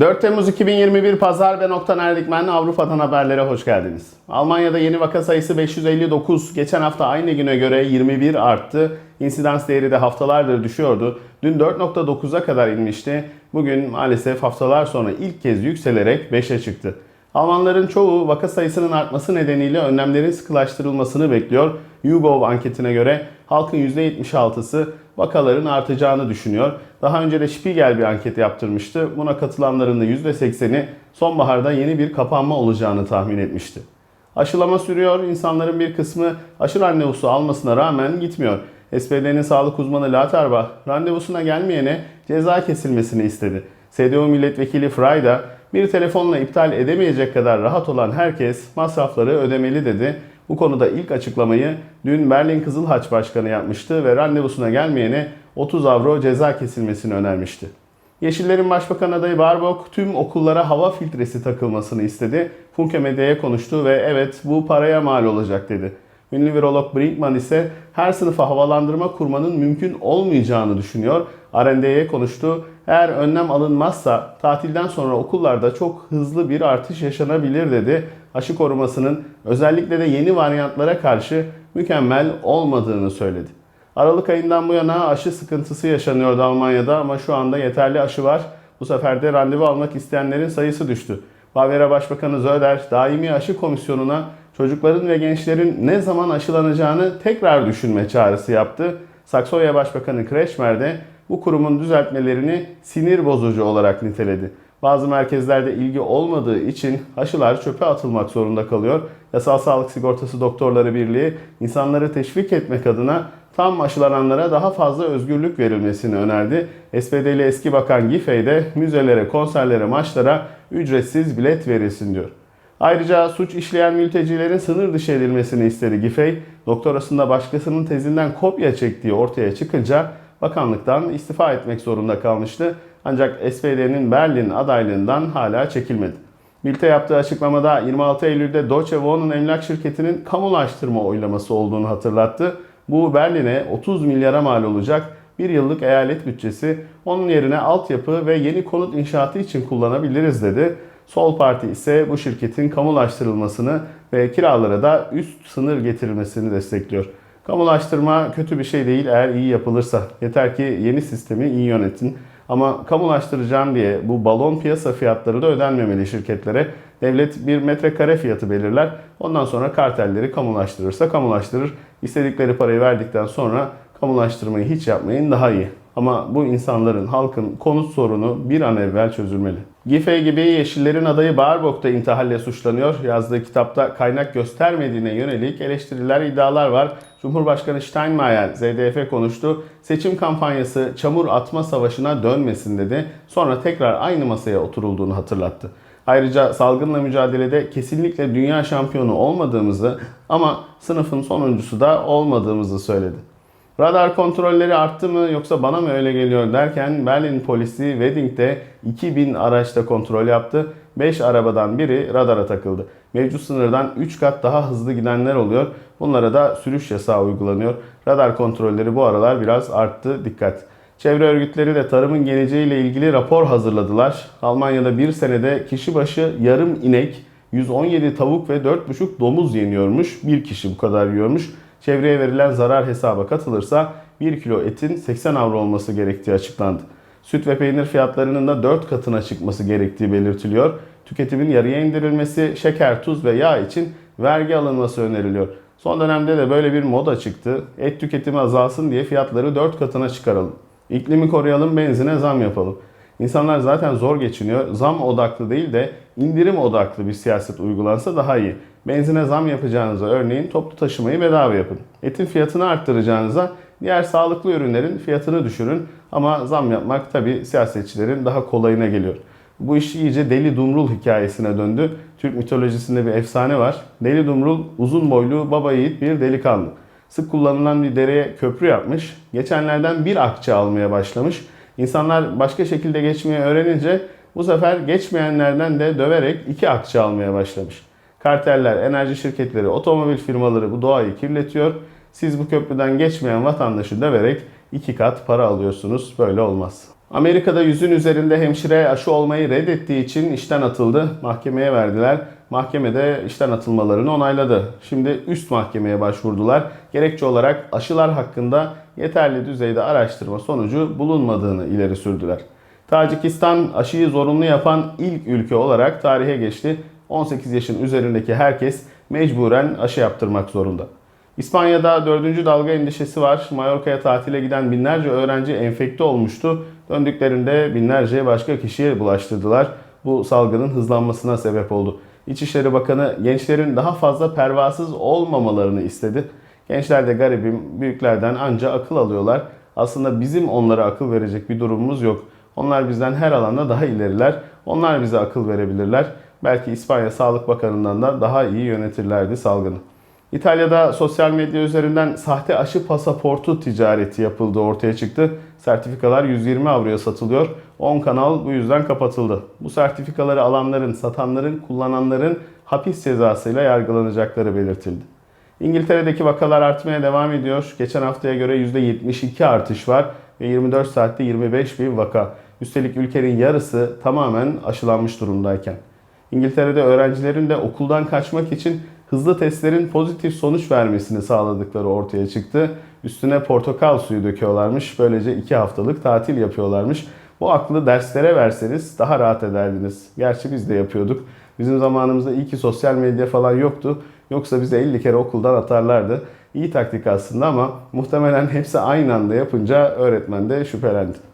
4 Temmuz 2021 Pazar ve Nokta Erdikmen Avrupa'dan haberlere hoş geldiniz. Almanya'da yeni vaka sayısı 559. Geçen hafta aynı güne göre 21 arttı. İnsidans değeri de haftalardır düşüyordu. Dün 4.9'a kadar inmişti. Bugün maalesef haftalar sonra ilk kez yükselerek 5'e çıktı. Almanların çoğu vaka sayısının artması nedeniyle önlemlerin sıkılaştırılmasını bekliyor. YouGov anketine göre halkın %76'sı vakaların artacağını düşünüyor. Daha önce de Spiegel bir anket yaptırmıştı. Buna katılanların da %80'i sonbaharda yeni bir kapanma olacağını tahmin etmişti. Aşılama sürüyor. İnsanların bir kısmı aşı randevusu almasına rağmen gitmiyor. SPD'nin sağlık uzmanı Laterbach randevusuna gelmeyene ceza kesilmesini istedi. CDU milletvekili Freyda bir telefonla iptal edemeyecek kadar rahat olan herkes masrafları ödemeli dedi. Bu konuda ilk açıklamayı dün Berlin Kızıl Haç Başkanı yapmıştı ve randevusuna gelmeyene 30 avro ceza kesilmesini önermişti. Yeşillerin Başbakan adayı Baerbock tüm okullara hava filtresi takılmasını istedi. Funke Medya'ya konuştu ve evet bu paraya mal olacak dedi. Ünlü virolog Brinkman ise her sınıfa havalandırma kurmanın mümkün olmayacağını düşünüyor. R&D'ye konuştu. Eğer önlem alınmazsa tatilden sonra okullarda çok hızlı bir artış yaşanabilir dedi. Aşı korumasının özellikle de yeni varyantlara karşı mükemmel olmadığını söyledi. Aralık ayından bu yana aşı sıkıntısı yaşanıyordu Almanya'da ama şu anda yeterli aşı var. Bu sefer de randevu almak isteyenlerin sayısı düştü. Bavyera Başbakanı Söder daimi aşı komisyonuna çocukların ve gençlerin ne zaman aşılanacağını tekrar düşünme çağrısı yaptı. Saksonya Başbakanı Kretschmer de bu kurumun düzeltmelerini sinir bozucu olarak niteledi. Bazı merkezlerde ilgi olmadığı için aşılar çöpe atılmak zorunda kalıyor. Yasal Sağlık Sigortası Doktorları Birliği insanları teşvik etmek adına tam aşılananlara daha fazla özgürlük verilmesini önerdi. SPD'li eski bakan Giffey de müzelere, konserlere, maçlara ücretsiz bilet verilsin diyor. Ayrıca suç işleyen mültecilerin sınır dışı edilmesini istedi Giffey. Doktorasında başkasının tezinden kopya çektiği ortaya çıkınca bakanlıktan istifa etmek zorunda kalmıştı. Ancak SPD'nin Berlin adaylığından hala çekilmedi. Bilte yaptığı açıklamada 26 Eylül'de Deutsche Wohnen emlak şirketinin kamulaştırma oylaması olduğunu hatırlattı. Bu Berlin'e 30 milyara mal olacak bir yıllık eyalet bütçesi. Onun yerine altyapı ve yeni konut inşaatı için kullanabiliriz dedi. Sol Parti ise bu şirketin kamulaştırılmasını ve kiralara da üst sınır getirilmesini destekliyor. Kamulaştırma kötü bir şey değil eğer iyi yapılırsa. Yeter ki yeni sistemi iyi yönetin. Ama kamulaştıracağım diye bu balon piyasa fiyatları da ödenmemeli şirketlere. Devlet bir metrekare fiyatı belirler. Ondan sonra kartelleri kamulaştırırsa kamulaştırır. İstedikleri parayı verdikten sonra kamulaştırmayı hiç yapmayın daha iyi. Ama bu insanların, halkın konut sorunu bir an evvel çözülmeli. Giffey gibi Yeşillerin adayı Baerbock da intihalle suçlanıyor. Yazdığı kitapta kaynak göstermediğine yönelik eleştiriler, iddialar var. Cumhurbaşkanı Steinmeier ZDF konuştu. Seçim kampanyası çamur atma savaşına dönmesin dedi. Sonra tekrar aynı masaya oturulduğunu hatırlattı. Ayrıca salgınla mücadelede kesinlikle dünya şampiyonu olmadığımızı ama sınıfın sonuncusu da olmadığımızı söyledi. Radar kontrolleri arttı mı yoksa bana mı öyle geliyor derken Berlin polisi Wedding'de 2000 araçta kontrol yaptı. 5 arabadan biri radara takıldı. Mevcut sınırdan 3 kat daha hızlı gidenler oluyor. Bunlara da sürüş yasağı uygulanıyor. Radar kontrolleri bu aralar biraz arttı. Dikkat. Çevre örgütleri de tarımın geleceğiyle ilgili rapor hazırladılar. Almanya'da bir senede kişi başı yarım inek, 117 tavuk ve 4,5 domuz yeniyormuş. Bir kişi bu kadar yiyormuş. Çevreye verilen zarar hesaba katılırsa 1 kilo etin 80 avro olması gerektiği açıklandı. Süt ve peynir fiyatlarının da 4 katına çıkması gerektiği belirtiliyor. Tüketimin yarıya indirilmesi, şeker, tuz ve yağ için vergi alınması öneriliyor. Son dönemde de böyle bir moda çıktı. Et tüketimi azalsın diye fiyatları 4 katına çıkaralım. İklimi koruyalım, benzine zam yapalım. İnsanlar zaten zor geçiniyor. Zam odaklı değil de indirim odaklı bir siyaset uygulansa daha iyi. Benzine zam yapacağınıza örneğin toplu taşımayı bedava yapın. Etin fiyatını arttıracağınıza diğer sağlıklı ürünlerin fiyatını düşürün. Ama zam yapmak tabi siyasetçilerin daha kolayına geliyor. Bu iş iyice Deli Dumrul hikayesine döndü. Türk mitolojisinde bir efsane var. Deli Dumrul uzun boylu baba yiğit bir delikanlı. Sık kullanılan bir dereye köprü yapmış. Geçenlerden bir akçe almaya başlamış. İnsanlar başka şekilde geçmeyi öğrenince bu sefer geçmeyenlerden de döverek iki akçe almaya başlamış. Karteller, enerji şirketleri, otomobil firmaları bu doğayı kirletiyor. Siz bu köprüden geçmeyen vatandaşı döverek iki kat para alıyorsunuz. Böyle olmaz. Amerika'da yüzün üzerinde hemşire aşı olmayı reddettiği için işten atıldı. Mahkemeye verdiler. Mahkemede işten atılmalarını onayladı. Şimdi üst mahkemeye başvurdular. Gerekçe olarak aşılar hakkında yeterli düzeyde araştırma sonucu bulunmadığını ileri sürdüler. Tacikistan aşıyı zorunlu yapan ilk ülke olarak tarihe geçti. 18 yaşın üzerindeki herkes mecburen aşı yaptırmak zorunda. İspanya'da dördüncü dalga endişesi var. Mallorca'ya tatile giden binlerce öğrenci enfekte olmuştu. Döndüklerinde binlerce başka kişiye bulaştırdılar. Bu salgının hızlanmasına sebep oldu. İçişleri Bakanı gençlerin daha fazla pervasız olmamalarını istedi. Gençler de garibim büyüklerden anca akıl alıyorlar. Aslında bizim onlara akıl verecek bir durumumuz yok. Onlar bizden her alanda daha ileriler. Onlar bize akıl verebilirler. Belki İspanya Sağlık Bakanı'ndan da daha iyi yönetirlerdi salgını. İtalya'da sosyal medya üzerinden sahte aşı pasaportu ticareti yapıldığı ortaya çıktı. Sertifikalar 120 avroya satılıyor. 10 kanal bu yüzden kapatıldı. Bu sertifikaları alanların, satanların, kullananların hapis cezasıyla yargılanacakları belirtildi. İngiltere'deki vakalar artmaya devam ediyor. Geçen haftaya göre %72 artış var ve 24 saatte 25 bin vaka. Üstelik ülkenin yarısı tamamen aşılanmış durumdayken. İngiltere'de öğrencilerin de okuldan kaçmak için hızlı testlerin pozitif sonuç vermesini sağladıkları ortaya çıktı. Üstüne portakal suyu döküyorlarmış. Böylece 2 haftalık tatil yapıyorlarmış. Bu aklı derslere verseniz daha rahat ederdiniz. Gerçi biz de yapıyorduk. Bizim zamanımızda iyi ki sosyal medya falan yoktu. Yoksa bize 50 kere okuldan atarlardı. İyi taktik aslında ama muhtemelen hepsi aynı anda yapınca öğretmen de şüphelendi.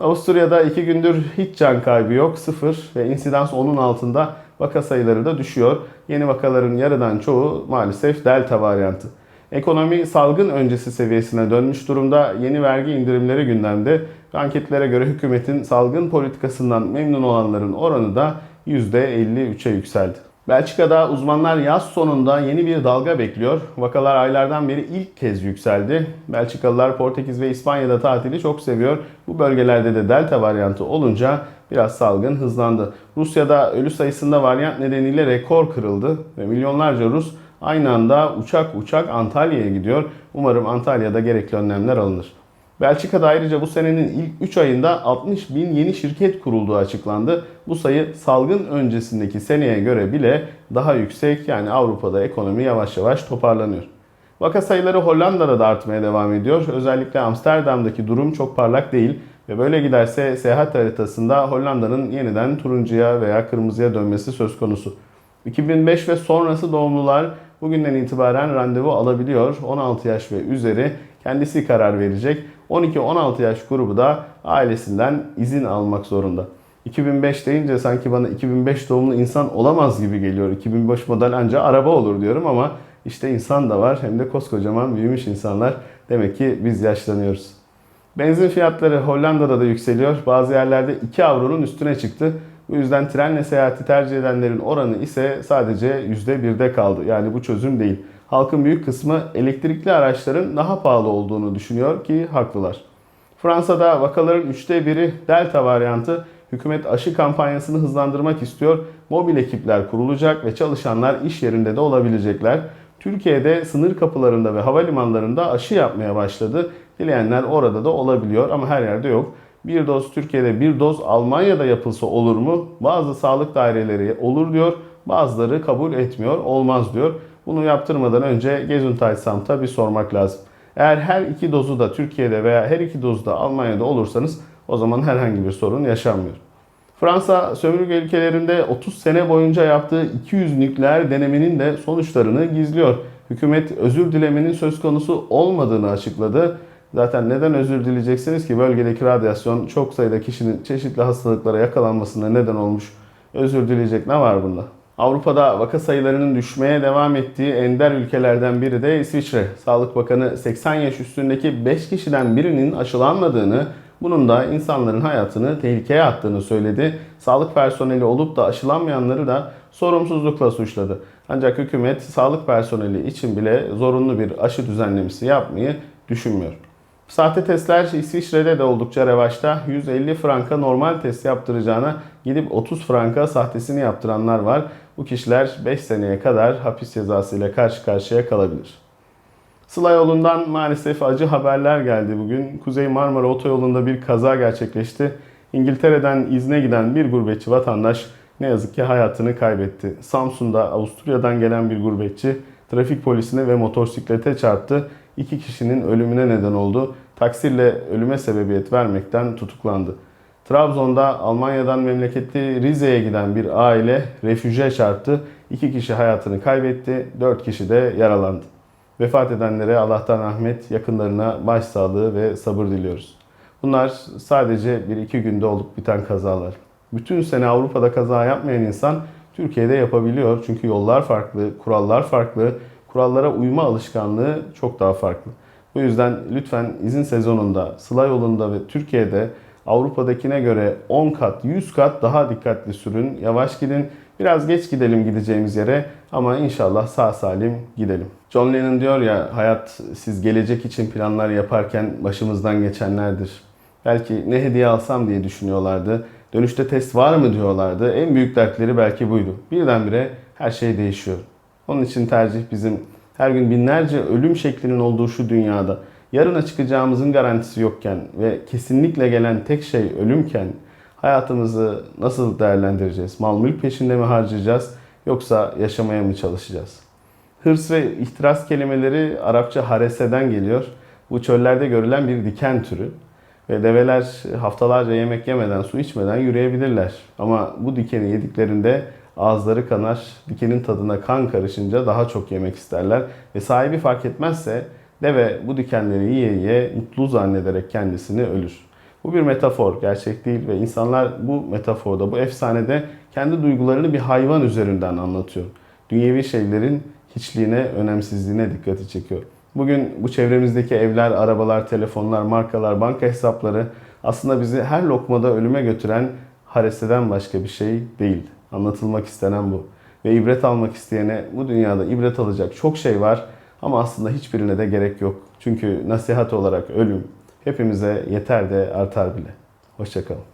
Avusturya'da iki gündür hiç can kaybı yok, sıfır ve insidans 10'un altında vaka sayıları da düşüyor. Yeni vakaların yarıdan çoğu maalesef delta varyantı. Ekonomi salgın öncesi seviyesine dönmüş durumda. Yeni vergi indirimleri gündemde. Anketlere göre hükümetin salgın politikasından memnun olanların oranı da %53'e yükseldi. Belçika'da uzmanlar yaz sonunda yeni bir dalga bekliyor. Vakalar aylardan beri ilk kez yükseldi. Belçikalılar Portekiz ve İspanya'da tatili çok seviyor. Bu bölgelerde de delta varyantı olunca biraz salgın hızlandı. Rusya'da ölü sayısında varyant nedeniyle rekor kırıldı ve milyonlarca Rus aynı anda uçak uçak Antalya'ya gidiyor. Umarım Antalya'da gerekli önlemler alınır. Belçika'da ayrıca bu senenin ilk 3 ayında 60 bin yeni şirket kurulduğu açıklandı. Bu sayı salgın öncesindeki seneye göre bile daha yüksek yani Avrupa'da ekonomi yavaş yavaş toparlanıyor. Vaka sayıları Hollanda'da da artmaya devam ediyor. Özellikle Amsterdam'daki durum çok parlak değil ve böyle giderse seyahat haritasında Hollanda'nın yeniden turuncuya veya kırmızıya dönmesi söz konusu. 2005 ve sonrası doğumlular bugünden itibaren randevu alabiliyor. 16 yaş ve üzeri kendisi karar verecek. 12-16 yaş grubu da ailesinden izin almak zorunda. 2005 deyince sanki bana 2005 doğumlu insan olamaz gibi geliyor. 2005 model anca araba olur diyorum ama işte insan da var hem de koskocaman büyümüş insanlar. Demek ki biz yaşlanıyoruz. Benzin fiyatları Hollanda'da da yükseliyor. Bazı yerlerde 2 avronun üstüne çıktı. Bu yüzden trenle seyahati tercih edenlerin oranı ise sadece %1'de kaldı. Yani bu çözüm değil. Halkın büyük kısmı elektrikli araçların daha pahalı olduğunu düşünüyor ki haklılar. Fransa'da vakaların üçte biri delta varyantı. Hükümet aşı kampanyasını hızlandırmak istiyor. Mobil ekipler kurulacak ve çalışanlar iş yerinde de olabilecekler. Türkiye'de sınır kapılarında ve havalimanlarında aşı yapmaya başladı. Dileyenler orada da olabiliyor ama her yerde yok. Bir doz Türkiye'de bir doz Almanya'da yapılsa olur mu? Bazı sağlık daireleri olur diyor. Bazıları kabul etmiyor, olmaz diyor. Bunu yaptırmadan önce Gesundheit Samt'a bir sormak lazım. Eğer her iki dozu da Türkiye'de veya her iki dozu da Almanya'da olursanız o zaman herhangi bir sorun yaşanmıyor. Fransa sömürge ülkelerinde 30 sene boyunca yaptığı 200 nükleer denemenin de sonuçlarını gizliyor. Hükümet özür dilemenin söz konusu olmadığını açıkladı. Zaten neden özür dileyeceksiniz ki bölgedeki radyasyon çok sayıda kişinin çeşitli hastalıklara yakalanmasına neden olmuş. Özür dileyecek ne var bunda? Avrupa'da vaka sayılarının düşmeye devam ettiği ender ülkelerden biri de İsviçre. Sağlık Bakanı 80 yaş üstündeki 5 kişiden birinin aşılanmadığını, bunun da insanların hayatını tehlikeye attığını söyledi. Sağlık personeli olup da aşılanmayanları da sorumsuzlukla suçladı. Ancak hükümet sağlık personeli için bile zorunlu bir aşı düzenlemesi yapmayı düşünmüyor. Sahte testler İsviçre'de de oldukça revaçta. 150 franka normal test yaptıracağına gidip 30 franka sahtesini yaptıranlar var. Bu kişiler 5 seneye kadar hapis cezası ile karşı karşıya kalabilir. Sıla yolundan maalesef acı haberler geldi bugün. Kuzey Marmara Otoyolu'nda bir kaza gerçekleşti. İngiltere'den izne giden bir gurbetçi vatandaş ne yazık ki hayatını kaybetti. Samsun'da Avusturya'dan gelen bir gurbetçi trafik polisine ve motosiklete çarptı. İki kişinin ölümüne neden oldu. Taksirle ölüme sebebiyet vermekten tutuklandı. Trabzon'da Almanya'dan memleketli Rize'ye giden bir aile refüje çarptı. İki kişi hayatını kaybetti, dört kişi de yaralandı. Vefat edenlere Allah'tan rahmet, yakınlarına başsağlığı ve sabır diliyoruz. Bunlar sadece bir iki günde olup biten kazalar. Bütün sene Avrupa'da kaza yapmayan insan Türkiye'de yapabiliyor. Çünkü yollar farklı, kurallar farklı, kurallara uyma alışkanlığı çok daha farklı. Bu yüzden lütfen izin sezonunda, Sıla yolunda ve Türkiye'de Avrupa'dakine göre 10 kat, 100 kat daha dikkatli sürün. Yavaş gidin. Biraz geç gidelim gideceğimiz yere ama inşallah sağ salim gidelim. John Lennon diyor ya hayat siz gelecek için planlar yaparken başımızdan geçenlerdir. Belki ne hediye alsam diye düşünüyorlardı. Dönüşte test var mı diyorlardı. En büyük dertleri belki buydu. Birdenbire her şey değişiyor. Onun için tercih bizim her gün binlerce ölüm şeklinin olduğu şu dünyada yarına çıkacağımızın garantisi yokken ve kesinlikle gelen tek şey ölümken hayatımızı nasıl değerlendireceğiz? Mal mülk peşinde mi harcayacağız yoksa yaşamaya mı çalışacağız? Hırs ve ihtiras kelimeleri Arapça hareseden geliyor. Bu çöllerde görülen bir diken türü. Ve develer haftalarca yemek yemeden, su içmeden yürüyebilirler. Ama bu dikeni yediklerinde ağızları kanar, dikenin tadına kan karışınca daha çok yemek isterler. Ve sahibi fark etmezse deve bu dikenleri yiye yiye mutlu zannederek kendisini ölür. Bu bir metafor, gerçek değil ve insanlar bu metaforda, bu efsanede kendi duygularını bir hayvan üzerinden anlatıyor. Dünyevi şeylerin hiçliğine, önemsizliğine dikkati çekiyor. Bugün bu çevremizdeki evler, arabalar, telefonlar, markalar, banka hesapları aslında bizi her lokmada ölüme götüren hareseden başka bir şey değil. Anlatılmak istenen bu. Ve ibret almak isteyene bu dünyada ibret alacak çok şey var ama aslında hiçbirine de gerek yok. Çünkü nasihat olarak ölüm hepimize yeter de artar bile. Hoşçakalın.